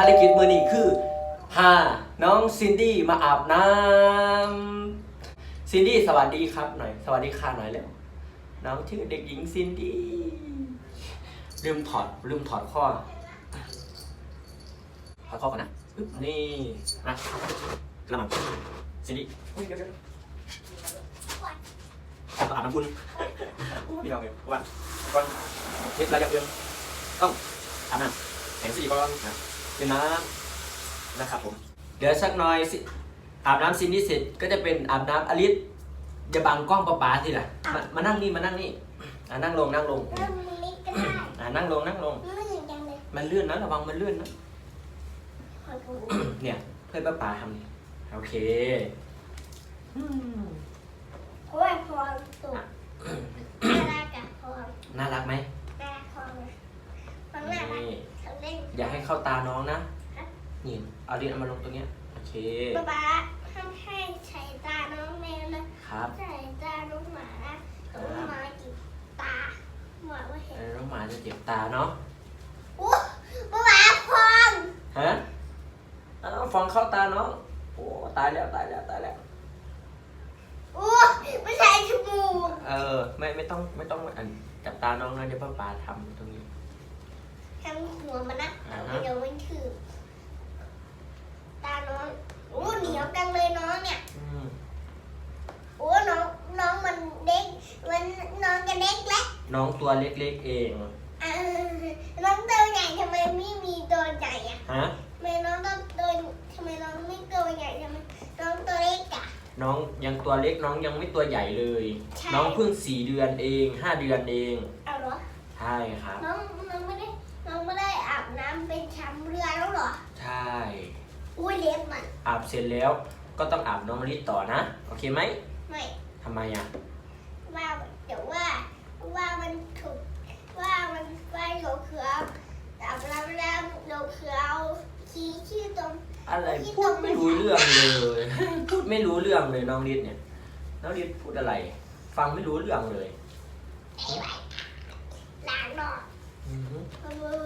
ารกิจมือนี้คือพาน้องซินดี้มาอาบน้ำซินดี้สวัสดีครับหน่อย สวัสดีค่ะหน่อยเร็วน้องชื่อเด็กหญิงซินดี้ลืมถอดลืมถอดข้อถอดข้อก่อนนะนี่นะกระมังซินดี้อุ๊ยเดี๋ยวเดี๋ยวอาบอาบน้ำคุณพี่น้องเองวันก่อนเช็ดระยะเอื้อมต้องอาบน้ำแสงสีก่อนนะ เป็นน้ำนะครับผมเดี๋ยวสักหน่อยสิอาบน้ำซินดี้เสร็จก็จะเป็นอาบน้ำอลิสอย่าบังกล้องป๊าป๊าทีละมามานั่งนี่มานั่งนี่อ่านั่งลงนั่งลงเริ่มนิดก็ได้อ่านั่งลงนั่งลง ไม่เหมือนกันเลยมันเลื่อนนะระวังมันเลื่อนนะ ขอดูเนี่ยเพื่อนป๊าป๊าทำนี่โอเคอืมโอ้ยพอสุกน่ารักอะพอน่ารักไหม น่ารักพอเลยมันน่ารัก นี่ เขาเล่น อย่าให้เข้าตาน้องนะ นี่เอาลิ้นเอามาลงตรงเนี้ย โอเค ป๊าป๊าห้ามให้ใช้ตาน้องแมวนะครับใช้ตาน้องหมานะน้องหมาจิบตาหมาว่าเห็นเออน้องหมาจะเจ็บตาเนาะอู้ป๊าป๊าพองฮะอ้าวฟองเข้าตาน้องโอ้ตายแล้วตายแล้วตายแล้วอู้ไม่ใช่จมูกเออไม่ไม่ต้องไม่ต้องอันจับตาน้องนะเดี๋ยวพ่อปาทำตรงนี้ ทำหัวมันนะอ่าฮะ เดี๋ยวมันถือตาน้องอู้เหนียวจังเลยน้องเนี่ย อืมโอ้น้องน้องมันเด็กมันน้องจะเด็กเล็กน้องตัวเล็กๆเองเออน้องตัวใหญ่ทำไมไม่มีตัวใหญ่อะฮะทำไมน้องต้องตัวทำไมน้องไม่ตัวใหญ่ทำไมน้องตัวเล็กอะ น้องยังตัวเล็กน้องยังไม่ตัวใหญ่เลย ใช่ น้องเพิ่งสี่เดือนเองห้าเดือนเอง เอาเหรอใช่ครับ น้อง มันอาบเสร็จแล้วก็ต้องอาบน้องมะลิต่อนะ โอเคไหมไม่ทำไมอะ ว่าเดี๋ยวว่าว่ามันถูกว่ามันว่าโยเขืออาบน้ำแล้วโยเขือเอาชี้ชื่อตรง อะไรพูดไม่รู้เรื่องเลย พูดไม่รู้เรื่องเลยน้องลิศเนี่ย น้องลิศพูดอะไร ฟังไม่รู้เรื่องเลยไอ้ไว้ล้างหนอกอือฮึมือ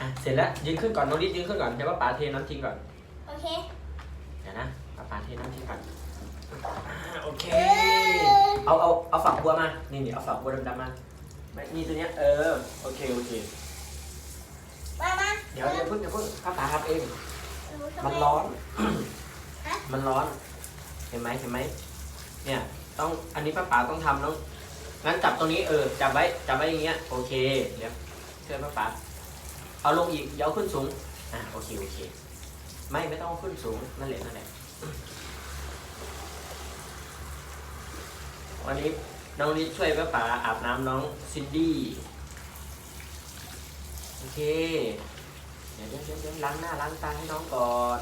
อะเสร็จแล้วยืนขึ้นก่อนน้องลิศยืนขึ้นก่อนเดี๋ยวป้าป๋าเทน้ำทิ้งก่อนโอ เคเดี๋ยวนะป้าป๋าเทน้ำทิ้งก่อนอ่าโอเคเออเอาเอาเอาฝักบัวมา นี่นี่เอาฝักบัวดำๆมาไม่นี่ตัวเนี้ย เออ โอเค โอเค มามาเดี๋ยวเดี๋ยวเพิ่งเดี๋ยวเพิ่งป้าป๋าทำเองทำไมันร้อนฮะมันร้อน เห็นไหมเห็นไหม เนี่ย ต้อง อันนี้ป้าป๋าต้องทำต้องงั้นจับตรงนี้ เออ จับไว้ จับไว้อย่างเงี้ย โอเค เดี๋ยวเชิญป้าป๋าเอาลงอีกเดี๋ยวเอาขึ้นสูง อะ โอเค โอเค ไม่ไม่ต้องขึ้นสูงนั่นแหละนั่นแหละวันนี้น้องลิศช่วยป้าป๋าอาบน้ำน้องซินดี้โอเคเดี๋ยวเดี๋ยวเดี๋ยวเดี๋ยวล้างหน้าล้างตาให้น้องก่อน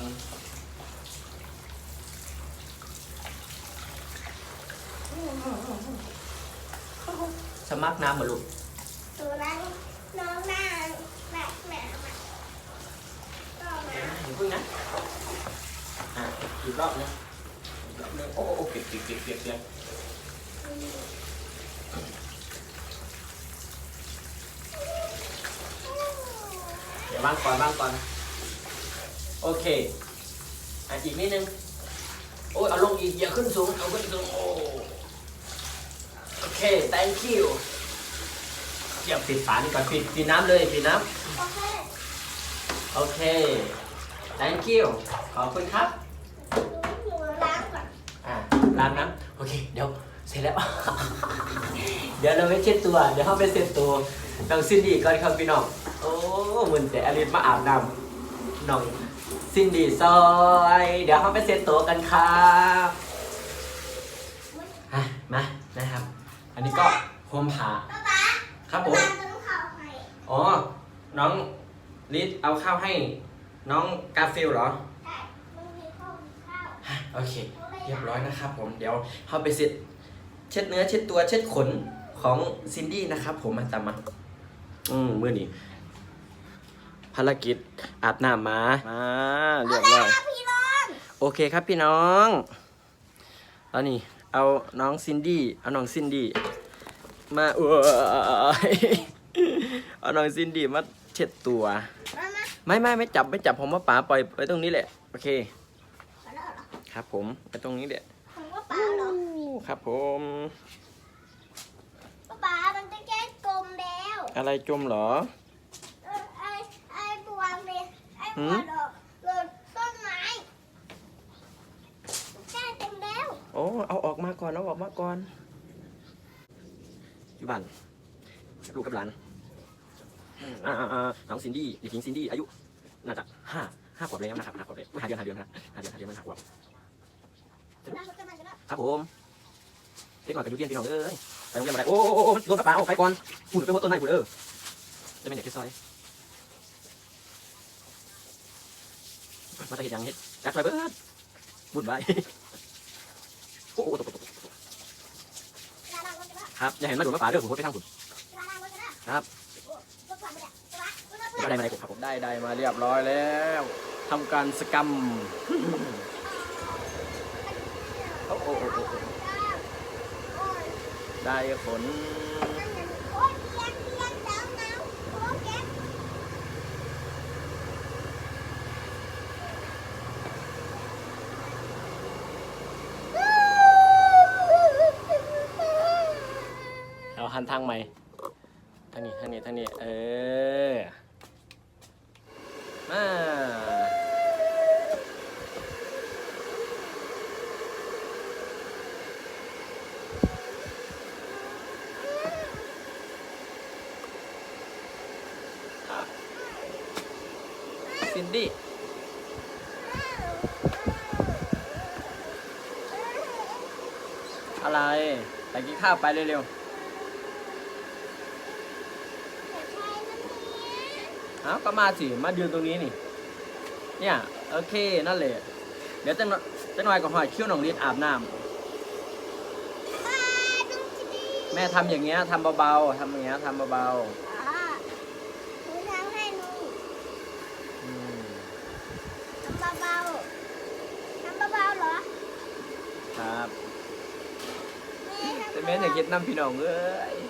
สมัครน้ำมาลูกตัวนั้นน้องหน้าแม่แม่มาต่อมา อย่าเพิ่งนะอะอีกรอบนึงอีกรอบนึงโอ้โอ้เปียกเปียกเปียกเปียกเปียกเดี๋ยววางก่อนวางก่อนโอเคอะอีกนิดนึงโอ้ยเอาลงอีกอย่าขึ้นสูงเอาขึ้นสูงโอ้โอเค thank you เดี๋ยวปิดฝานี่ก่อนปิดปิดน้ำเลยปิดน้ำโอเคโอเค thank you ขอบคุณครับหนูล้างก่อนอ่าล้างน้ำโอเค เดี๋ยว เสร็จแล้ว เดี๋ยวเราไปเช็ดตัว เดี๋ยวเราไปเช็ดตัวน้องซินดี้ก่อนครับพี่น้อง โอ้มึนแต่อลิสมาอาบน้ำน้องซินดี้ซอย เดี๋ยวเราไปเช็ดตัวกันครับอะมานะครับ อันนี้ก็โฮมผ่าป๊าป๊าครับผม ป๊าต้องเข้าให้อ๋อ น้องลิศเอาข้าวให้ น้องกาฟิลเหรอใช่มันมีข้าวมีข้าวโอเค เรียบร้อยนะครับผมเดี๋ยวเข้าไปเสร็จเช็ดเนื้อเช็ดตัวเช็ดขนของซินดี้นะครับ ผมมาตามมาอืมมื่อนี้ภารกิจอาบน้ำมามาเรียบร้อยครับพี่น้องโอเคครับพี่น้องตอนนี้เอาน้องซินดี้เอาน้องซินดี้มาเออเอาน้องซินดี้มาเช็ดตัวมามา ไม่ไม่ไม่จับไม่จับผมว่าป๋าปล่อยไปตรงนี้แหละ โอเคพอแล้วเหรอครับผมไปตรงนี้แหละผมว่าป๋าเหรอครับผมป้าป๋ามันจะแก้กลมแล้วอะไรจมเหรอ เออไอ้ไอ้บัวเลยไอ้หืบัวมหลอกหล่นต้นไม้แก้เต็มแล้วโอ้เอาออกมาก่อนเอาออกมาก่อนอยู่บ้านลูกกับหลาน อ่าอ่าน้องซินดี้เด็กหญิงซินดี้อายุน่าจะห้าห้าขวบแล้วนะครับห้าขวบแล้วห้าเดือนห้าเดือนนะห้าเดือนห้าเดือนห้าขวบครับผมเด็กหน่อยกับยูเรียนพี่น้องเอ้ยไปโรงเรียนมาได้โอ้โอ้โอ้โดนกระเป๋าไปก่อนพูดไปหัวต้นไม้พูดเออจะเป็นเด็กที่ซอยมาจะเห็นยังเห็ดจัดซอยเบิร์ดบุญไปโอ้โหตกตกตกครับอย่าเห็นมาโดนมาป่าเด้อผมโคตรไปทางคุณครับ ไรมาได้ผมครับผมได้ได้มาเรียบร้อยแล้วทำการสกรรมได้ผล โอ้ยเปียกเปียกหนาวหนาวโอ้ยแก เอาหันทางใหม่ทางนี้ทางนี้ทางนี้เออ มาซินดี้อะไรไปกินข้าวไปเร็วๆ อาก็มาสิ มายืนตรงนี้นี่ เนี่ย โอเค นั่นแหละ เดี๋ยวจะหน่อยจะหน่อยก็หอยคิ้วหนองฤทธิ์อาบน้ำแม่ทำอย่างเงี้ยทำเบาๆทำอย่างเงี้ยทำเบาๆอืมครับแต่แม่อย่าคิดน้ำพี่น้องเอ้ย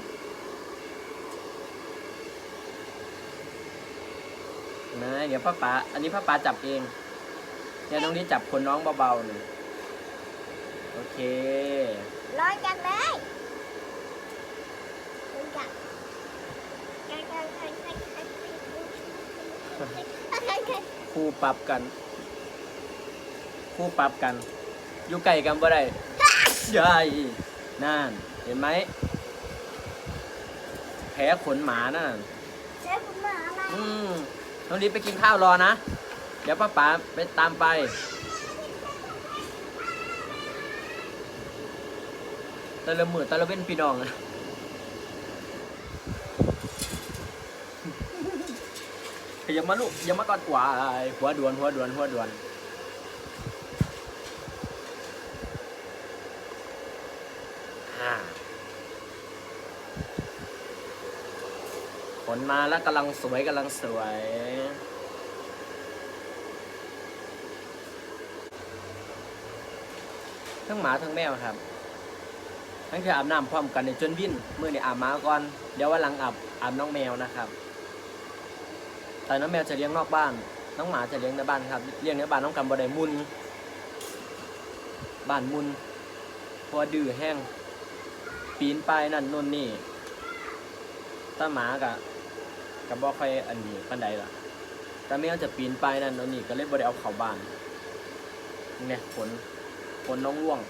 นะเดี๋ยวพ่อป๋าอันนี้พ่อป๋าจับเองเนี่ยตรงนี้จับคนน้องเบาๆหน่อยโอเคร้อนจังเลยจังจังจังจังจังจังจังคู่ปรับกันคู่ปรับกัน อยู่ไกลกันบ่ได้ใช่นั่น เห็นไหมแผลขนหมานั่นเจ๊คุณหมาอะไรอืม น้องลิฟไปกินข้าวรอนะ เดี๋ยวป้าป๋าไปตามไป ตะละมือตะละเว้นพี่น้องนะอย่ามาลูกอย่ามากอดกวาหัวด่วนหัวด่วนหัวด่วน ผลมาแล้วกำลังสวยกำลังสวย ทั้งหมาทั้งแมวครับ ทั้งคืออาบน้ำพร้อมกันในจนวิ่นเมื่อนี่อาบหมาก่อน เดี๋ยววันหลังอาบอาบน้องแมวนะครับ แต่น้องแมวจะเลี้ยงนอกบ้าน น้องหมาจะเลี้ยงในบ้านครับ เลี้ยงในบ้านน้องกำบไดมุน บ้านมุนพราะว่าดื้อแห้งปีนไปนั่นนู่นนี่ถ้าหมากะ กับบ่ค่อยอันนี้ปันใดล่ะ แต่แมวจะปีนไปายนั่นนู่นนี่ก็เลยบ่ได้เอาเข้าบ้านเนี่ยขนขนน้องร่วง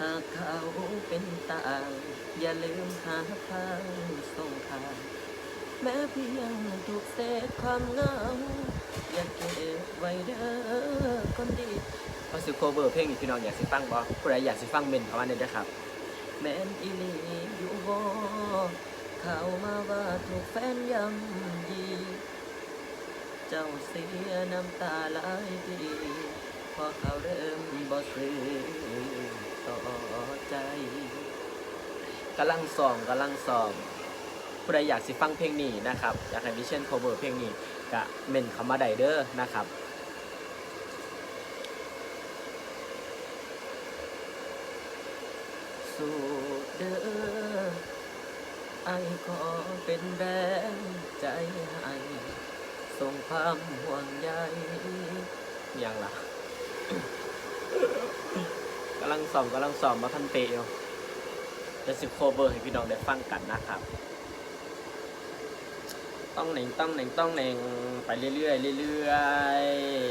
หากเขาเป็นตาง อย่าลืมหาทางส่งทางแม้เพียงถูกเศษความเหงาอย่าเก็บไว้เด้อคนดีพอสิโคเวอร์เพลงนี้พี่น้องอยากสิฟังบ่ผู้ใดอยากสิฟังเมนเข้ามาเนี่ยเด้อครับ แม่นอีหลีอยู่บ่เข้ามาว่าถูกแฟนยำยี เจ้าเสียน้ำตาหลายปีพอเขาเริ่มบ่ซื้อต่อใจกำลังส่องกำลังส่องผู้ใดอยากสิฟังเพลงนี้นะครับ อยากให้มิเช่น cover เพลงนี้ก็เมนคำว่าไดเดอร์นะครับ สู้เด้อไอขอเป็นแรงใจให้ส่งความห่วงใยยังล่ะกำลังสอบกำลังสอบมาทันเตอยู่จะสิบโคเวอร์ให้พี่น้องได้ฟังกันนะครับ ต้องเหน่งต้องเหน่งต้องเหน่งไปเรื่อยๆเรื่อย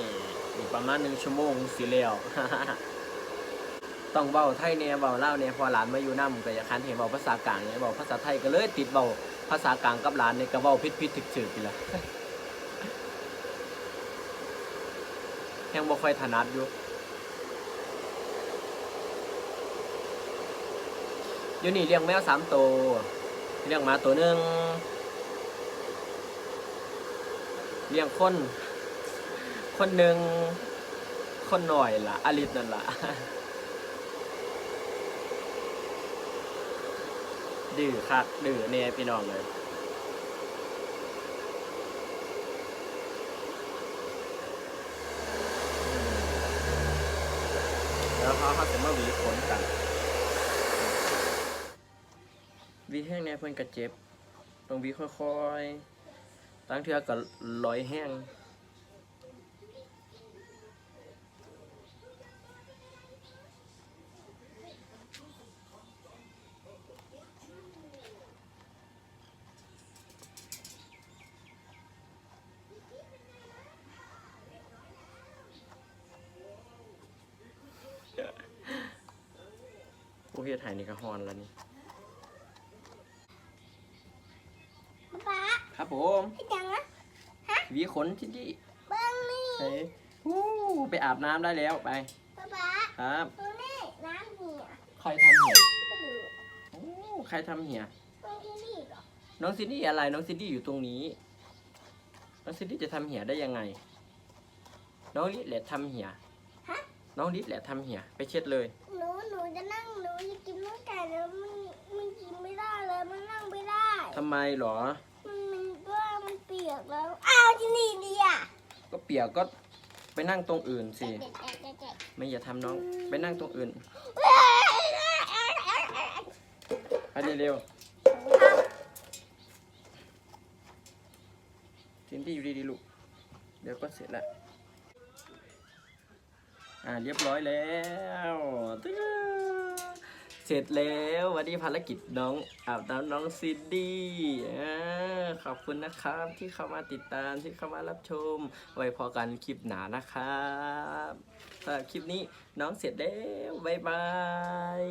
ๆอีกประมาณหนึ่งชั่วโมงสิแล้ว ต้องเบาไทยเนี่ยเบาเล่าวเนี่ยพอหลานมาอยู่น้ำก็อยากคันเห็นเบาภาษากลางเนี่ยเบาภาษาไทยก็เลยติดเบาภาษากลางกับหลานเนี่ยก็เบาพิษพิษถึกถึกไปละยังบ่ค่อยถนัดอยู่อยู่นี่เลี้ยงแมวสามตัวเลี้ยงหมาตัวหนึ่งเลี้ยงคน คนหนึ่งคนหน่อยล่ะอลิสนั่นล่ะ ดื้อคักดื้อเนี่ยพี่น้องเลยแล้วเขาเขาจะมาหวีขนกันวีแห้งเนี่ยเพิ่นกระเจ็บ ต้องวีค่อยๆตั้งเทือก็ลอยแห้ง เฮ็ดใหายนี่ก็ฮอนแล้วนี่ ป๊าครับผมพี่จังนะหวีขนที่นี่เบิ้งนี่เฮ้ยฮู้ไปอาบน้ำได้แล้วไป ป๊าป๊าครับดูนี่น้ำเหี่ยใครทำเหี่ยก็ดูโอ้ใครทำเหี่ยตรงที่นี่เหรอน้องซินดี้อะไร น้องซินดี้อยู่ตรงนี้ น้องซินดี้จะทำเหี่ยได้ยังไง น้องลิศแหละทำเหี่ยฮะ น้องลิศแหละทำเหี่ยไปเช็ดเลย หนูหนูจะนั่งหนูจะกินน้ำไก่ แล้วมันมันกินไม่ได้เลยมันนั่งไม่ได้ทำไมหรอ มันมันว่ามันเปียกแล้วอ้าวที่นี่ดีอะก็เปียกก็ไปนั่งตรงอื่นสิเด็ดเด็ดเด็ดเด็ดไม่อย่าทำน้อง ไปนั่งตรงอื่นเฮ้ยไปเร็วๆซินดี้อยู่ดีๆลูก เดี๋ยวก็เสร็จละ อ่าเรียบร้อยแล้วตึ้ง เสร็จแล้ววันนี้ภารกิจน้องอาบน้ำน้องซินดี้ขอบคุณนะครับที่เข้ามาติดตามที่เข้ามารับชม ไว้พอกันคลิปหนานะครับสำหรับคลิปนี้น้องเสร็จแล้ว บ๊ายบาย